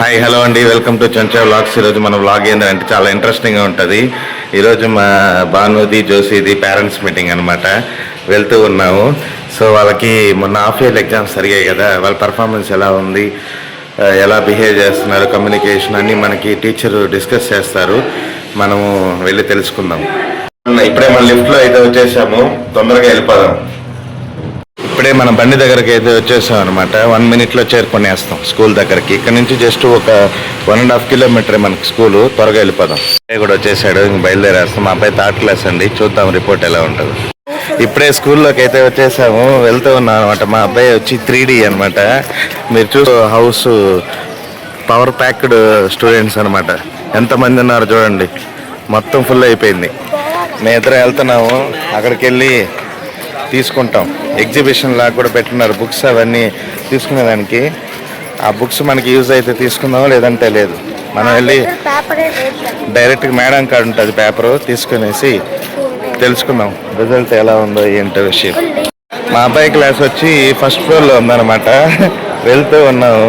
Hi hello అండి. Welcome to చంచా vlogs ఈరోజు మన వ్లాగ్ ఏంటంటే చాలా ఇంట్రెస్టింగ్గా ఉంటుంది. ఈరోజు మా భానుది జోసిది పేరెంట్స్ మీటింగ్ అనమాట వెళ్తూ ఉన్నాము. సో వాళ్ళకి మొన్న హాఫ్ ఇయర్ ఎగ్జామ్స్ జరిగాయి కదా. వాళ్ళ పర్ఫార్మెన్స్ ఎలా ఉంది? ఎలా బిహేవ్ చేస్తున్నారు? కమ్యూనికేషన్ అన్నీ మనకి టీచర్ డిస్కస్ చేస్తారు. మనము వెళ్ళి తెలుసుకుందాం. ఇప్పుడే మన లిఫ్ట్లో అయితే వచ్చేసాము. తొందరగా వెళ్ళిపోదాం. ఇప్పుడే మన బండి దగ్గరకి అయితే వచ్చేసాం అనమాట వన్ మినిట్లో చేరుకునేస్తాం స్కూల్ దగ్గరికి. ఇక్కడ నుంచి జస్ట్ ఒక వన్ అండ్ హాఫ్ కిలోమీటర్ మనకి స్కూల్. త్వరగా వెళ్ళిపోదాం. అబ్బాయి కూడా వచ్చేసాడు ఇంక బయలుదేరేస్తాం. మా అబ్బాయి థర్డ్ క్లాస్ అండి. చూద్దాం రిపోర్ట్ ఎలా ఉంటుంది. ఇప్పుడే స్కూల్లోకి అయితే వచ్చేసాము. వెళ్తూ ఉన్నాం అనమాట మా అబ్బాయి వచ్చి త్రీ డి అనమాట మీరు చూసు హౌస్ పవర్ ప్యాక్డ్ స్టూడెంట్స్ అనమాట ఎంతమంది ఉన్నారు చూడండి. మొత్తం ఫుల్ అయిపోయింది. మేము ఇద్దరు వెళ్తున్నాము. అక్కడికి వెళ్ళి తీసుకుంటాం. ఎగ్జిబిషన్ లాగా కూడా పెట్టినారు బుక్స్ అవన్నీ తీసుకునేదానికి ఆ బుక్స్ మనకి యూజ్ అయితే తీసుకుందాం లేదంటే లేదు. మనం వెళ్ళి డైరెక్ట్గా మేడం కాడ ఉంటుంది పేపరు తీసుకునేసి తెలుసుకుందాం. రిజల్ట్ ఎలా ఉందో ఏంటో విషయం. మా అబ్బాయి క్లాస్ వచ్చి ఫస్ట్ ఫ్లోర్లో ఉందన్నమాట. వెళ్తూ ఉన్నాము.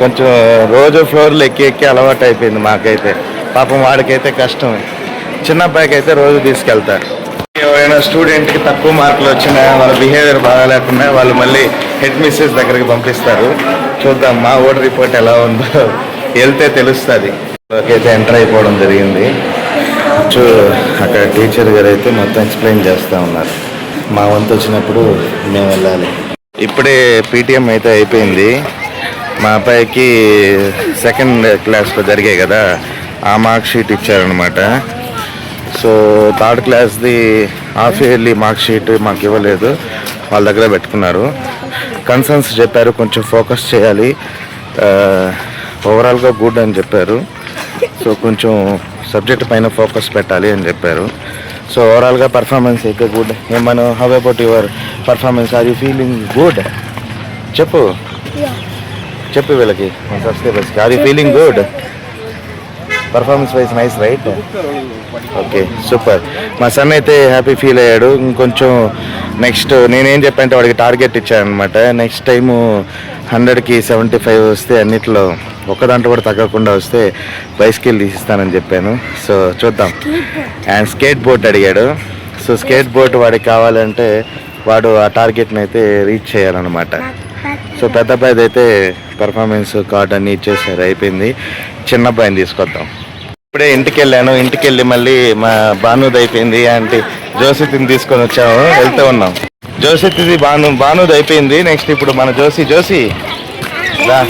కొంచెం రోజు ఫ్లోర్లు ఎక్కి ఎక్కి అలవాటు అయిపోయింది మాకైతే. పాపం వాడికైతే కష్టం. చిన్న అబ్బాయికి అయితే రోజు తీసుకెళ్తారు. స్టూడెంట్కి తక్కువ మార్కులు వచ్చినా వాళ్ళ బిహేవియర్ బాగా లేకుండా వాళ్ళు మళ్ళీ హెడ్ మిస్సెస్ దగ్గరికి పంపిస్తారు. చూద్దాం మా ఓటర్ రిపోర్ట్ ఎలా ఉందో వెళ్తే తెలుస్తుంది. అయితే ఎంటర్ అయిపోవడం జరిగింది. చూ అక్కడ టీచర్ గారు అయితే మొత్తం ఎక్స్ప్లెయిన్ చేస్తూ ఉన్నారు. మా వంతు వచ్చినప్పుడు మేము వెళ్ళాలి. ఇప్పుడే పీటీఎం అయితే అయిపోయింది. మా అబ్బాయికి సెకండ్ క్లాస్లో జరిగాయి కదా ఆ మార్క్ షీట్ ఇచ్చారనమాట సో థర్డ్ క్లాస్ది హాఫ్ ఇయర్లీ మార్క్ షీట్ మాకు ఇవ్వలేదు. వాళ్ళ దగ్గర పెట్టుకున్నారు. కన్సర్న్స్ చెప్పారు కొంచెం ఫోకస్ చేయాలి. ఓవరాల్గా గుడ్ అని చెప్పారు. సో కొంచెం సబ్జెక్ట్ పైన ఫోకస్ పెట్టాలి అని చెప్పారు. సో ఓవరాల్గా పర్ఫార్మెన్స్ అయితే గుడ్ ఏమను how about your performance are you feeling good చెప్పు. చెప్పు వీళ్ళకి. మన సబ్స్క్రైబర్స్కి are you feeling good performance wise nice right okay super మా సన్ అయితే హ్యాపీ ఫీల్ అయ్యాడు. ఇంకొంచెం నెక్స్ట్ నేనేం చెప్పంటే వాడికి టార్గెట్ ఇచ్చాను అనమాట నెక్స్ట్ టైము హండ్రెడ్కి సెవెంటీ ఫైవ్ వస్తే అన్నిట్లో ఒక్క దాంట్లో కూడా తగ్గకుండా వస్తే బైస్కిల్ తీసిస్తానని చెప్పాను. సో చూద్దాం. అండ్ స్కేట్ బోర్డ్ అడిగాడు. సో స్కేట్ బోర్డ్ వాడికి కావాలంటే వాడు ఆ టార్గెట్ని అయితే రీచ్ చేయాలన్నమాట. సో పెద్ద అబ్బాయిది అయితే పర్ఫార్మెన్స్ కార్డ్ అన్ని ఇచ్చేసారు. అయిపోయింది. చిన్న అబ్బాయిని తీసుకొద్దాం. ఇప్పుడే ఇంటికి వెళ్ళాను ఇంటికి వెళ్ళి మళ్ళీ మా భానుది అయిపోయింది. అంటే జోసితిని తీసుకొని వచ్చాము. వెళ్తూ ఉన్నాం. జోసితిది భాను భానుది అయిపోయింది. నెక్స్ట్ ఇప్పుడు మన జోసి. జోసి రా.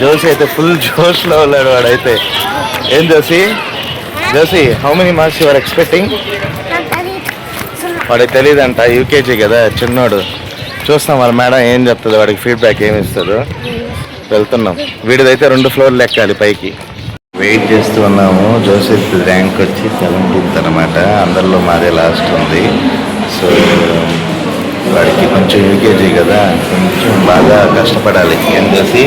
జోసి అయితే ఫుల్ జోష్లో ఉన్నాడు వాడైతే. ఏం Josi? Josi how many marks your expecting వాడికి తెలియదంట యూకేజీ కదా చిన్నోడు. చూస్తాం వాళ్ళ మేడం ఏం చెప్తుంది వాడికి ఫీడ్బ్యాక్ ఏమి ఇస్తుందో. వెళ్తున్నాం. వీడిదైతే రెండు ఫ్లోర్లు ఎక్కాలి పైకి. వెయిట్ చేస్తూ ఉన్నాము. జోసెఫ్ ర్యాంక్ వచ్చి సెవెంటీన్త్ అనమాట అందరిలో మాదే లాస్ట్ ఉంది. సో వాడికి కొంచెం యూకేజీ కదా. కొంచెం బాగా కష్టపడాలి. ఏం చేసి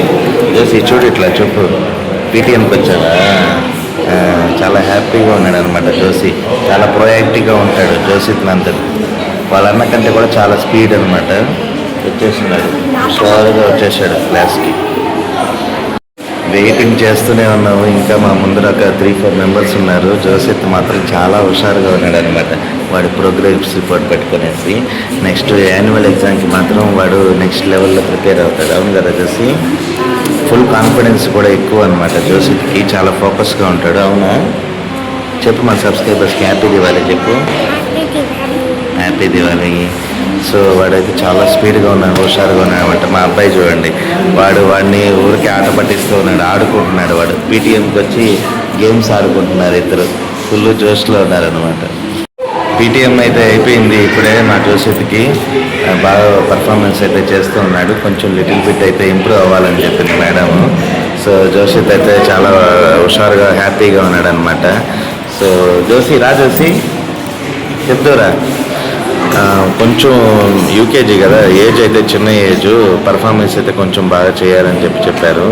చేసి చూడు ఇట్లా చెప్పు పీటీఎంకి వచ్చాడా? చాలా హ్యాపీగా ఉన్నాడు అనమాట జోసి. చాలా ప్రొయాక్టివ్గా ఉంటాడు జోసిత్ నందన్ వాళ్ళ అన్న కంటే కూడా చాలా స్పీడ్ అనమాట వచ్చేసినాడు షోర్గా వచ్చేసాడు క్లాస్కి వెయిటింగ్ చేస్తూనే ఉన్నాము. ఇంకా మా ముందర ఒక త్రీ ఫోర్ మెంబర్స్ ఉన్నారు. జోసెత్ మాత్రం చాలా హుషారుగా ఉన్నాడు అనమాట వాడి ప్రోగ్రెస్ రిపోర్ట్ పెట్టుకునేసి నెక్స్ట్ యాన్యువల్ ఎగ్జామ్కి మాత్రం వాడు నెక్స్ట్ లెవెల్లో ప్రిపేర్ అవుతాడు. అవును కదా జోసి? ఫుల్ కాన్ఫిడెన్స్ కూడా ఎక్కువ అనమాట జోసెత్కి చాలా ఫోకస్గా ఉంటాడు. అవునా? చెప్పు మా సబ్స్క్రైబర్స్కి హ్యాపీ దివాలి చెప్పు. హ్యాపీ దివాలి సో వాడైతే చాలా స్పీడ్గా ఉన్నాడు హుషారుగా ఉన్నాడు. అనమాట మా అబ్బాయి చూడండి వాడు వాడిని ఊరికి ఆట పట్టిస్తూ ఉన్నాడు ఆడుకుంటున్నాడు వాడు. పీటీఎంకి వచ్చి గేమ్స్ ఆడుకుంటున్నారు ఇద్దరు. ఫుల్ జోష్లో ఉన్నారనమాట పీటీఎం అయితే అయిపోయింది ఇప్పుడే మా జోసెఫ్కి బాగా పర్ఫార్మెన్స్ అయితే చేస్తూ ఉన్నాడు. కొంచెం లిటిల్ బిట్ అయితే ఇంప్రూవ్ అవ్వాలని చెప్పింది మేడం సో జోసెఫ్ అయితే చాలా హుషారుగా హ్యాపీగా ఉన్నాడు అనమాట సో జోసి రా జోసి. చెప్తారా కొంచెం యూకేజీ కదా ఏజ్ అయితే చిన్న ఏజ్ పర్ఫార్మెన్స్ అయితే కొంచెం బాగా చేయాలని చెప్పి చెప్పారు.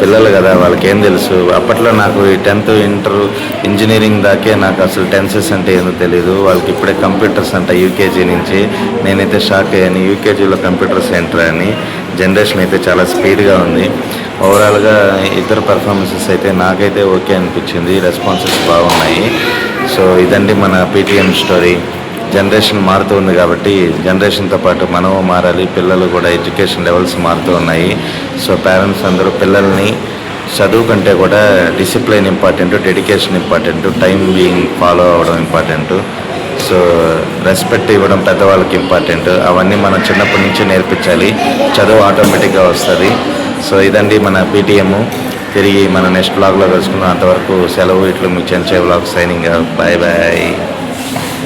పిల్లలు కదా వాళ్ళకి ఏం తెలుసు. అప్పట్లో నాకు ఈ టెన్త్ ఇంటర్ ఇంజనీరింగ్ దాకే నాకు అసలు టెన్సెస్ అంటే ఏందో తెలియదు వాళ్ళకి ఇప్పుడే కంప్యూటర్స్ అంట యూకేజీ నుంచి. నేనైతే షాక్ అయ్యాను. యూకేజీలో కంప్యూటర్ సెంటర్ అని. జనరేషన్ అయితే చాలా స్పీడ్గా ఉంది. ఓవరాల్గా ఇద్దరు పర్ఫార్మెన్సెస్ అయితే నాకైతే ఓకే అనిపించింది. రెస్పాన్సెస్ బాగున్నాయి. సో ఇదండి మన పీటీఎం స్టోరీ జనరేషన్ మారుతూ ఉంది కాబట్టి జనరేషన్తో పాటు మనము మారాలి పిల్లలు కూడా ఎడ్యుకేషన్ లెవెల్స్ మారుతూ ఉన్నాయి. సో పేరెంట్స్ అందరూ పిల్లల్ని చదువు కంటే కూడా discipline important dedication important time being follow అవ్వడం ఇంపార్టెంట్ సో రెస్పెక్ట్ ఇవ్వడం పెద్దవాళ్ళకి ఇంపార్టెంట్ అవన్నీ మనం చిన్నప్పటి నుంచి నేర్పించాలి. చదువు ఆటోమేటిక్గా వస్తుంది. సో ఇదండి మన పీటీఎం తిరిగి మన నెక్స్ట్ బ్లాగ్లో కలుసుకున్నాం అంతవరకు సెలవు ఇట్లు మీ Chenche blog signing bye bye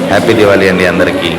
happy Diwali అండి అందరికీ.